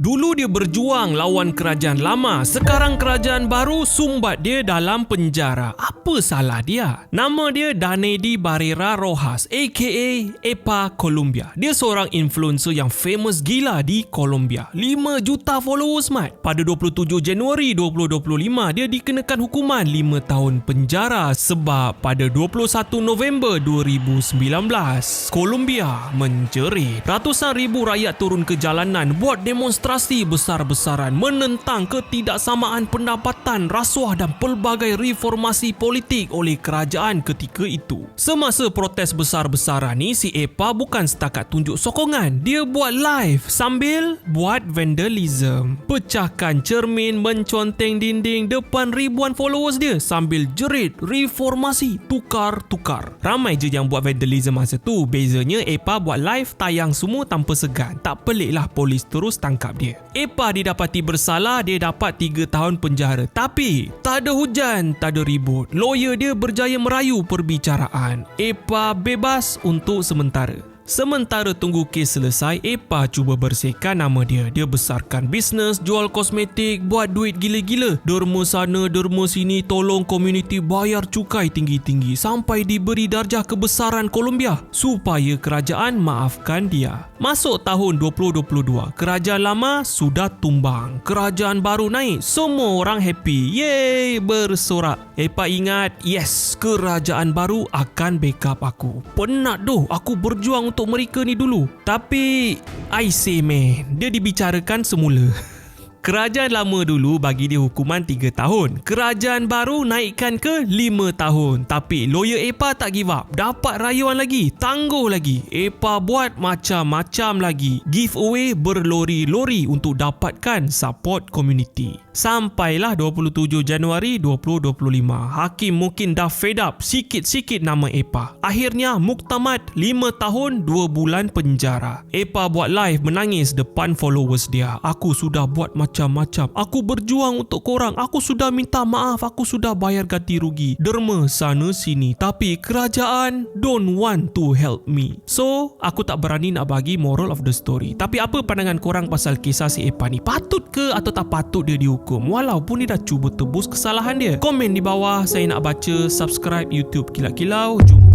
Dulu dia berjuang lawan kerajaan lama, sekarang kerajaan baru sumbat dia dalam penjara. Apa salah dia? Nama dia Danedi Barrera Rojas aka Epa Colombia. Dia seorang influencer yang famous gila di Colombia. 5 juta followers mat. Pada 27 Januari 2025 dia dikenakan hukuman 5 tahun penjara sebab pada 21 November 2019 Colombia menjerit. Ratusan ribu rakyat turun ke jalanan buat demonstrasi besar-besaran menentang ketidaksamaan pendapatan, rasuah dan pelbagai reformasi politik oleh kerajaan ketika itu. Semasa protes besar-besaran ni, si Epa bukan setakat tunjuk sokongan. Dia buat live sambil buat vandalism. Pecahkan cermin, menconteng dinding depan ribuan followers dia sambil jerit reformasi tukar-tukar. Ramai je yang buat vandalism masa tu. Bezanya Epa buat live tayang semua tanpa segan. Tak peliklah polis terus tangkap dia. Epa didapati bersalah, dia dapat 3 tahun penjara. Tapi tak ada hujan, tak ada ribut. Lawyer dia berjaya merayu perbicaraan. Epa bebas untuk sementara. Sementara tunggu kes selesai, Epa cuba bersihkan nama dia. Dia besarkan bisnes, jual kosmetik, buat duit gila-gila. Derma sana, derma sini, tolong komuniti bayar cukai tinggi-tinggi sampai diberi darjah kebesaran Colombia supaya kerajaan maafkan dia. Masuk tahun 2022, kerajaan lama sudah tumbang. Kerajaan baru naik, semua orang happy. Yeay, bersorak. Epa ingat, yes, kerajaan baru akan backup aku. Penat doh, aku berjuang untuk mereka ni dulu. Tapi, I say man, dia dibicarakan semula. Kerajaan lama dulu bagi dia hukuman 3 tahun. Kerajaan baru naikkan ke 5 tahun. Tapi lawyer EPA tak give up. Dapat rayuan lagi. Tangguh lagi. EPA buat macam-macam lagi. Giveaway berlori-lori untuk dapatkan support community. Sampailah 27 Januari 2025. Hakim mungkin dah fed up sikit-sikit nama EPA. Akhirnya muktamad 5 tahun 2 bulan penjara. EPA buat live menangis depan followers dia. Aku sudah buat macam-macam. Aku berjuang untuk korang. Aku sudah minta maaf. Aku sudah bayar ganti rugi. Derma sana sini. Tapi kerajaan don't want to help me. So, aku tak berani nak bagi moral of the story. Tapi apa pandangan korang pasal kisah si Epa ni? Patut ke atau tak patut dia dihukum? Walaupun dia dah cuba tebus kesalahan dia. Komen di bawah. Saya nak baca. Subscribe YouTube Kilat Kilau. Jumpa